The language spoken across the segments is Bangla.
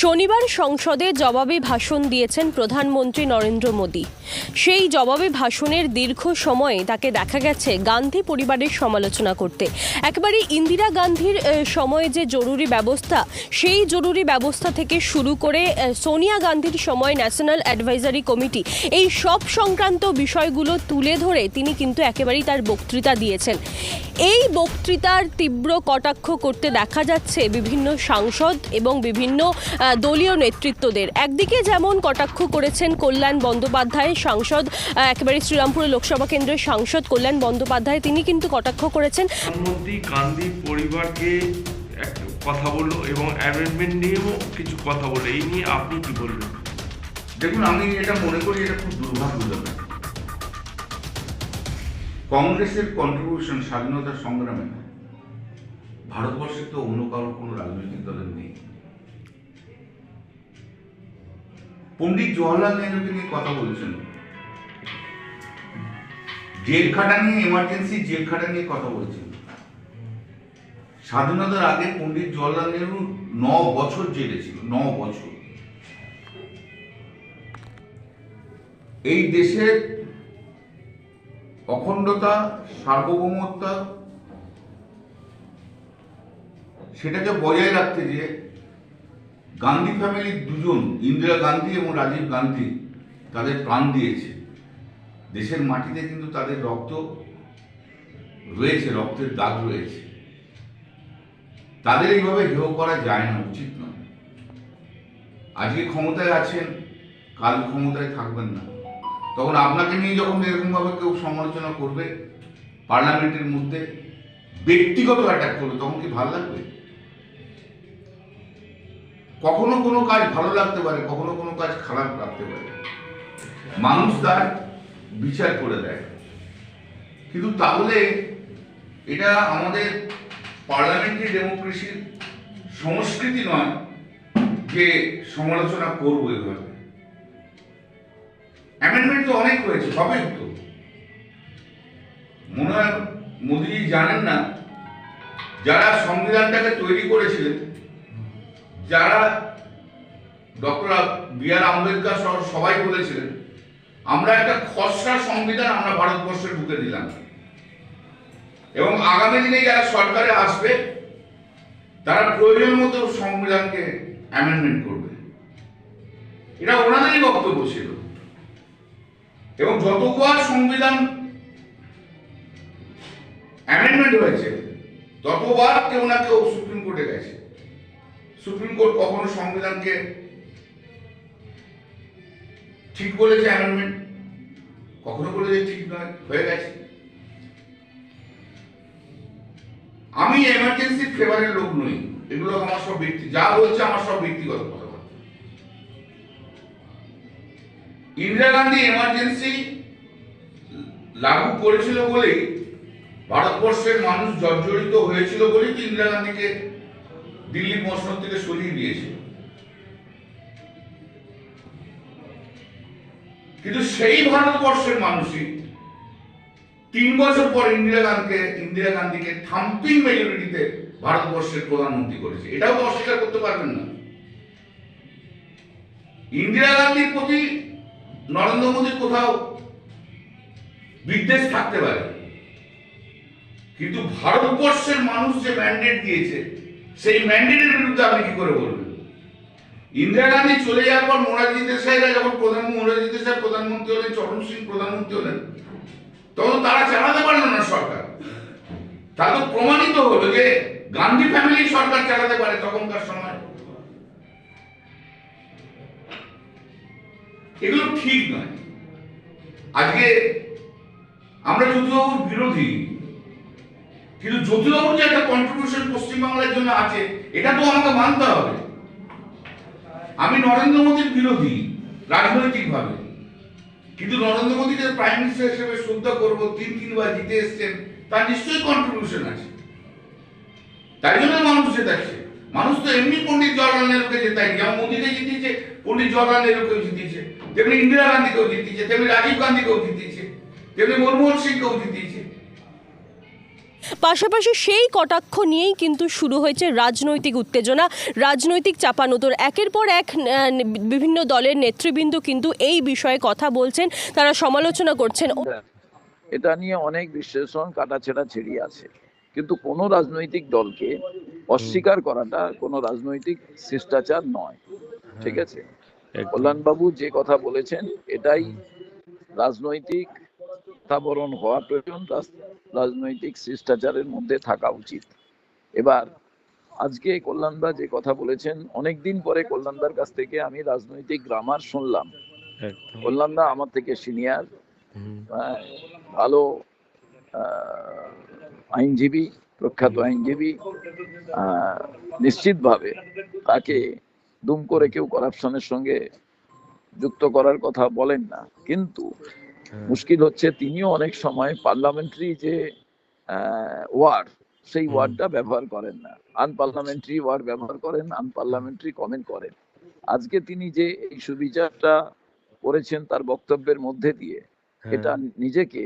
শনিবার সংসদে জবাবে ভাষণ দিয়েছেন প্রধানমন্ত্রী নরেন্দ্র মোদী। সেই জবাবে ভাষণের দীর্ঘ সময়ে তাকে দেখা গেছে গান্ধী পরিবারের সমালোচনা করতে। একেবারে ইন্দিরা গান্ধীর সময়ে যে জরুরি ব্যবস্থা, সেই জরুরি ব্যবস্থা থেকে শুরু করে সোনিয়া গান্ধীর সময় ন্যাশনাল অ্যাডভাইজারি কমিটি, এই সব সংক্রান্ত বিষয়গুলো তুলে ধরে তিনি কিন্তু একেবারেই তার বক্তৃতা দিয়েছেন। এই বক্তৃতার তীব্র কটাক্ষ করতে দেখা যাচ্ছে বিভিন্ন সাংসদ এবং বিভিন্ন দলীয় নেতৃত্বদের। একদিকে যেমন কটাক্ষ করেছেন কল্যাণ বন্দ্যোপাধ্যায় সাংসদ একেবারে শ্রীরামপুর লোকসভা কেন্দ্রের সাংসদ কল্যাণ বন্দ্যোপাধ্যায় তিনি কিন্তু কটাক্ষ করেছেন। প্রধানমন্ত্রী গান্ধী পরিবারকে কথা বলল এবং অ্যামেন্ডমেন্ট নিয়েও কিছু কথা বলল। এই নিয়ে আপনি কি বলবেন? দেখুন আমি এটা মনে করি এটা খুব দুর্ভাগ্যজনক। কংগ্রেসের কন্ট্রিবিউশন স্বাধীনতা সংগ্রামে ভারতবর্ষে তো অন্য কারও কোনো রাজনৈতিক দলের নেই। পণ্ডিত জওয়াহরলাল নেহরুকে নিয়ে কথা বলছেন। জেল খাটা নিয়ে এমার্জেন্সি জেল খাটা নিয়ে কথা বলছেন। স্বাধীনতার আগে পণ্ডিত জওয়াহরলাল নেহরু ন বছর জেলে ছিল, ন বছর। এই দেশের অখণ্ডতা সার্বভৌমত্তা সেটাকে বজায় রাখতে যে গান্ধী ফ্যামিলির দুজন, ইন্দিরা গান্ধী এবং রাজীব গান্ধী, তাদের প্রাণ দিয়েছে। দেশের মাটিতে কিন্তু তাদের রক্ত রয়েছে, রক্তের দাগ রয়েছে। তাদের এইভাবে হেয় করা যায় না, উচিত নয়। আজকে ক্ষমতায় আছেন, কাল ক্ষমতায় থাকবেন না। তখন আপনাকে নিয়ে যখন এরকমভাবে কেউ সমালোচনা করবে, পার্লামেন্টের মধ্যে ব্যক্তিগত অ্যাটাক করবে, তখন কি ভালো লাগবে? কখনো কোনো কাজ ভালো লাগতে পারে, কখনো কোনো কাজ খারাপ লাগতে পারে। মানুষ তার বিচার করে দেয়। কিন্তু তাহলে এটা আমাদের পার্লামেন্টারি ডেমোক্রেসির সংস্কৃতি নয় যে সমালোচনা করব এভাবে অ্যামেন্ডমেন্ট তো অনেক হয়েছে, সবই তো মনে হয় মোদিজি জানেন না, যারা সংবিধানটাকে তৈরি করেছিলেন যারা ডক্টর বি আর আম্বেদকর সহ সবাই বলেছিলেন, আমরা একটা খসড়া সংবিধান আমরা ভারতবর্ষে ঢুকে দিলাম। এবং আগামী দিনে যারা সরকারে আসবে, তারা প্রয়োজন মতো সংবিধানকে অ্যামেন্ডমেন্ট করবে। এটা ওনাদেরই বক্তব্য ছিল। এবং যতবার সংবিধান অ্যামেন্ডমেন্ট হয়েছে, ততবার কেউ না কেউ সুপ্রিম কোর্টে গেছে। সুপ্রিম কোর্ট কখনো সংবিধানকে ঠিক বলেছে অ্যামেন্ডমেন্ট কখনো বলেছে ঠিক নয়, হয়ে গেছে। আমি এমার্জেন্সি ফেভারের লোক নই। এগুলো আমার সব ব্যক্তি যা বলছে আমার সব ব্যক্তিগত কথাবার্তা ইন্দিরা গান্ধী এমার্জেন্সি লাগু করেছিল বলেই ভারতবর্ষের মানুষ জর্জরিত হয়েছিল বলেই ইন্দিরা গান্ধীকে দিল্লি মসনদ থেকে সরিয়ে দিয়েছে। কিন্তু সেই ভারতবর্ষের মানুষই তিন বছর পর ইন্দিরা গান্ধীকে ইন্দিরা গান্ধীকে থাম্পিং মেজরিটিতে ভারতবর্ষের প্রধানমন্ত্রী করেছে। এটাও তো অস্বীকার করতে পারবেন না। ইন্দিরা গান্ধীর প্রতি নরেন্দ্র মোদীর কোথাও বিদ্বেষ থাকতে পারে। কিন্তু ভারতবর্ষের মানুষ যে ম্যান্ডেট দিয়েছে সেই ম্যান্ডেটের বিরুদ্ধে আপনি কি করে বলবেন? ইন্দিরা গান্ধী চলে যাওয়ার পর মোরারজি দেশাইরা যখন প্রধান মোরারজি দেশাই প্রধানমন্ত্রী হলেন চরণ সিং প্রধানমন্ত্রী হলেন, তখন তারা চালাতে পারল না সরকার। তা তো প্রমাণিত হলো যে গান্ধী ফ্যামিলি সরকার চালাতে পারে তখনকার সময়। এগুলো ঠিক নয়। আজকে আমরা জ্যোতিবাবুর বিরোধী কিন্তু জ্যোতিবাবুর যে একটা কন্ট্রিবিউশন পশ্চিমবাংলার জন্য আছে, এটা তো আমাকে মানতে হবে। আমি নরেন্দ্র মোদীর বিরোধী, রাজনৈতিকভাবে। কিন্তু নরেন্দ্র মোদীকে প্রাইম মিনিস্টার হিসেবে শ্রদ্ধা করব, তিন, তিনবার জিতে এসছেন, তার নিশ্চয়ই কন্ট্রিবিউশন আছে। তাই জন্য মানুষ জেতাচ্ছে। মানুষ তো এমনি পণ্ডিত জওয়াহরলাল নেহরুকে জেতায় যেমন মোদীকে জিতিয়েছে, পণ্ডিত জওয়াহরলাল নেহরুকেও জিতিয়েছে, তেমনি ইন্দিরা গান্ধীকেও জিতিয়েছে, তেমনি রাজীব গান্ধীকেও জিতিয়েছে, তেমনি মনমোহন সিংকেও জিতিয়েছে। পাশাপাশি সেই কটাক্ষ নিয়েই কিন্তু শুরু হয়েছে রাজনৈতিক উত্তেজনা রাজনৈতিক চাপানোতর। একের পর এক বিভিন্ন দলের নেতৃবৃন্দ কিন্তু এই বিষয়ে কথা বলছেন তারা সমালোচনা করছেন। এটা নিয়ে অনেক বিশ্লেষণ কাটাছেড়া ছেড়িয়ে আছে। কিন্তু কোনো রাজনৈতিক দলকে অস্বীকার করাটা কোনো রাজনৈতিক শিষ্টাচার নয়। ঠিক আছে? কল্যাণবাবু যে কথা বলেছেন এটাই রাজনৈতিক স্থাবরণ হওয়া প্রয়োজন রাজনৈতিক শিষ্টাচারের মধ্যে থাকা উচিত। এবার আজকে কল্যাণদা যে কথা বলেছেন অনেকদিন পরে কল্যাণদার কাছ থেকে আমি রাজনৈতিক গ্রামার শুনলাম। কল্যাণদা আমার থেকে সিনিয়র ভালো আহ, আইনজীবী প্রখ্যাত আইনজীবী আহ, নিশ্চিতভাবে তাকে দুম করে কেউ করাপশনের সঙ্গে যুক্ত করার কথা বলেন না। কিন্তু মুশকিল হচ্ছে তিনিও অনেক সময় পার্লামেন্টারি যে ওয়ার্ড সেই ওয়ার্ডটা ব্যবহার করেন না। আনপার্লামেন্টারি ওয়ার্ড ব্যবহার করেন আনপার্লামেন্টারি কমেন্ট করেন। আজকে তিনি যে এই সুবিচারটা করেছেন তার বক্তব্যের মধ্যে দিয়ে এটা নিজেকে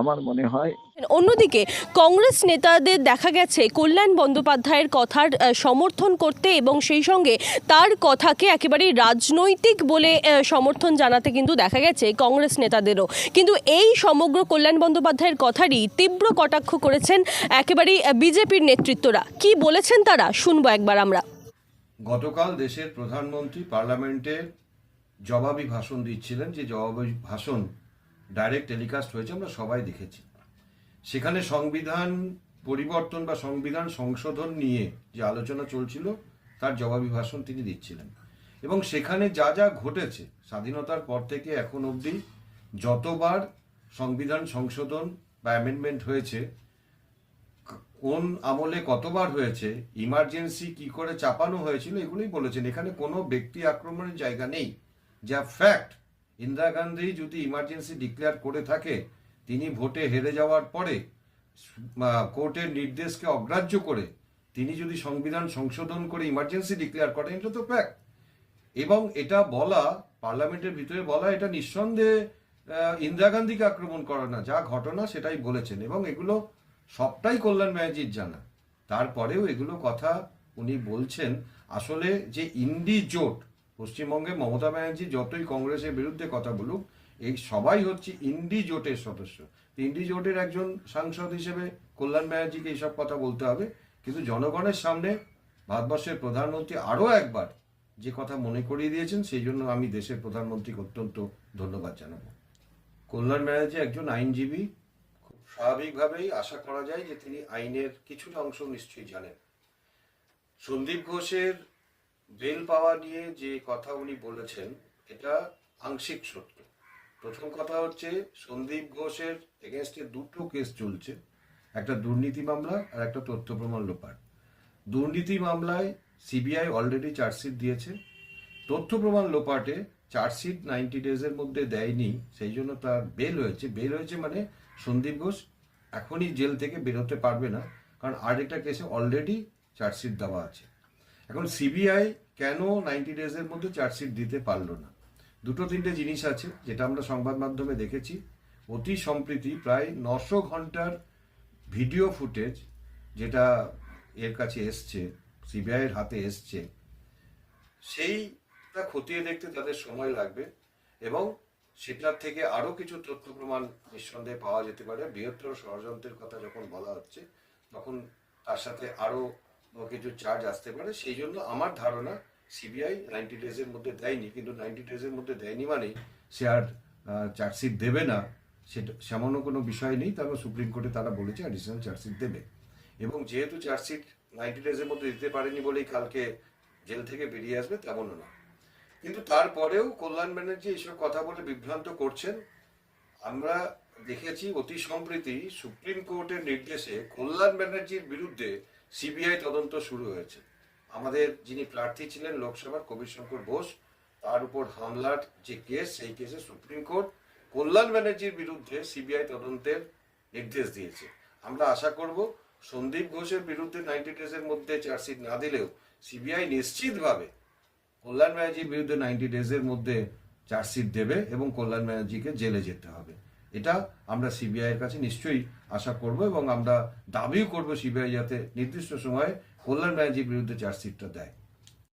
আমার মনে হয় অন্যদিকে কংগ্রেস নেতাদের দেখা গেছে কল্যাণ বন্দ্যোপাধ্যায়ের কথার সমর্থন করতে এবং সেই সঙ্গে তার কথাকে একেবারে রাজনৈতিক বলে সমর্থন জানাতে কিন্তু দেখা গেছে কংগ্রেস নেতাদেরও। কিন্তু এই সমগ্র কল্যাণ বন্দ্যোপাধ্যায়ের কথারই তীব্র কটাক্ষ করেছেন একেবারেই বিজেপির নেতৃত্বরা। কি বলেছেন তারা? শুনব একবার আমরা। গতকাল দেশের প্রধানমন্ত্রী পার্লামেন্টে জবাবি ভাষণ দিচ্ছিলেন যে জবাবি ভাষণ ডাইরেক্ট টেলিকাস্ট হয়েছে, আমরা সবাই দেখেছি। সেখানে সংবিধান পরিবর্তন বা সংবিধান সংশোধন নিয়ে যে আলোচনা চলছিল, তার জবাবি ভাষণ তিনি দিচ্ছিলেন। এবং সেখানে যা যা ঘটেছে, স্বাধীনতার পর থেকে এখন অবধি যতবার সংবিধান সংশোধন বা অ্যামেন্ডমেন্ট হয়েছে, কোন আমলে কতবার হয়েছে ইমার্জেন্সি কি করে চাপানো হয়েছিল, এগুলোই বলেছেন। এখানে কোনো ব্যক্তি আক্রমণের জায়গা নেই। যা ফ্যাক্ট ইন্দিরা গান্ধী যদি ইমার্জেন্সি ডিক্লেয়ার করে থাকে, তিনি ভোটে হেরে যাওয়ার পরে কোর্টের নির্দেশকে অগ্রাহ্য করে, তিনি যদি সংবিধান সংশোধন করে ইমার্জেন্সি ডিক্লেয়ার করেন, এটা তো ফ্যাক্ট এবং এটা বলা, পার্লামেন্টের ভিতরে বলা, এটা নিঃসন্দেহে ইন্দিরা গান্ধীকে আক্রমণ করা না। যা ঘটনা সেটাই বলেছেন। এবং এগুলো সবটাই কল্যাণ ব্যানার্জির জানা। তারপরেও এগুলো কথা উনি বলছেন, আসলে যে ইন্ডি জোট পশ্চিমবঙ্গে মমতা ব্যানার্জি যতই কংগ্রেসের বিরুদ্ধে কথা বলুক, এই সবাই হচ্ছে ইন্ডি জোটের সদস্য। ইন্ডি জোটের একজন সাংসদ হিসেবে কল্যাণ ব্যানার্জিকে এইসব কথা বলতে হবে। কিন্তু জনগণের সামনে ভারতবর্ষের প্রধানমন্ত্রী আরও একবার যে কথা মনে করিয়ে দিয়েছেন, সেই জন্য আমি দেশের প্রধানমন্ত্রীকে অত্যন্ত ধন্যবাদ জানাব। কল্যাণ ব্যানার্জি একজন আইনজীবী। খুব স্বাভাবিকভাবেই আশা করা যায় যে তিনি আইনের কিছুটা অংশ নিশ্চয়ই জানেন। সন্দীপ ঘোষের বেল পাওয়া নিয়ে যে কথা উনি বলেছেন, এটা আংশিক সত্য। প্রথম কথা হচ্ছে, সন্দীপ ঘোষের এগেনস্টে দুটো কেস চলছে। একটা দুর্নীতি মামলা আর একটা তথ্য প্রমাণ লোপাট। দুর্নীতি মামলায় সিবিআই অলরেডি চার্জশিট দিয়েছে। তথ্য প্রমাণ লোপাটে চার্জশিট নাইনটি ডেজের মধ্যে দেয়নি, সেই জন্য তার বেল হয়েছে। বেল হয়েছে মানে সন্দীপ ঘোষ এখনই জেল থেকে বেরোতে পারবে না, কারণ আর একটা কেসে অলরেডি চার্জশিট দেওয়া আছে। এখন সিবিআই কেন নাইনটি ডেজের মধ্যে চার্জশিট দিতে পারল না? দুটো তিনটে জিনিস আছে, যেটা আমরা সংবাদ মাধ্যমে দেখেছি। অতি সম্প্রীতি, প্রায় নশো ঘণ্টার ভিডিও ফুটেজ যেটা এর কাছে এসছে সিবিআইয়ের হাতে এসছে। সেইটা খতিয়ে দেখতে তাদের সময় লাগবে এবং সেটার থেকে আরও কিছু তথ্য প্রমাণ নিঃসন্দেহে পাওয়া যেতে পারে। বৃহত্তর ষড়যন্ত্রের কথা যখন বলা হচ্ছে, তখন তার সাথে আরও কিছু চার্জ আসতে পারে সেই জন্য আমার ধারণা সিবিআই নাইনটি ডেজের মধ্যে দেয়নি, কিন্তু নাইনটি ডেজের মধ্যে দেয়নি মানেই সে আর চার্জশিট দেবে না। সেটা সেমনও কোনো বিষয় নেই তবে সুপ্রিম কোর্টে তারা বলেছে অ্যাডিশনাল চার্জশিট দেবে। এবং যেহেতু চার্জশিট নাইনটি ডেজের মধ্যে দিতে পারেনি বলেই কালকে জেল থেকে বেরিয়ে আসবে, তেমনও না। কিন্তু তারপরেও কল্যাণ ব্যানার্জি এইসব কথা বলে বিভ্রান্ত করছেন। আমরা দেখেছি অতি সম্প্রতি সুপ্রিম কোর্টের নির্দেশে কল্যাণ ব্যানার্জির বিরুদ্ধে সিবিআই তদন্ত শুরু হয়েছে। আমাদের যিনি প্রার্থী ছিলেন লোকসভার কবির শঙ্কর বোস, তার উপর হামলার যে কেস, সেই কেসে সুপ্রিম কোর্ট কল্যাণ ব্যানার্জির বিরুদ্ধে সিবিআই তদন্তের নির্দেশ দিয়েছে। আমরা আশা করব সন্দীপ ঘোষের বিরুদ্ধে নাইনটি ডেজের মধ্যে চার্জশিট না দিলেও সিবিআই নিশ্চিতভাবে কল্যাণ ব্যানার্জির বিরুদ্ধে নাইনটি ডেজের মধ্যে চার্জশিট দেবে এবং কল্যাণ ব্যানার্জিকে জেলে যেতে হবে। এটা আমরা সিবিআইয়ের কাছে নিশ্চয়ই আশা করব এবং আমরা দাবিও করব সিবিআই যাতে নির্দিষ্ট সময়ে কল্যাণ ব্যানার্জির বিরুদ্ধে চার্জশিটটা দেয়।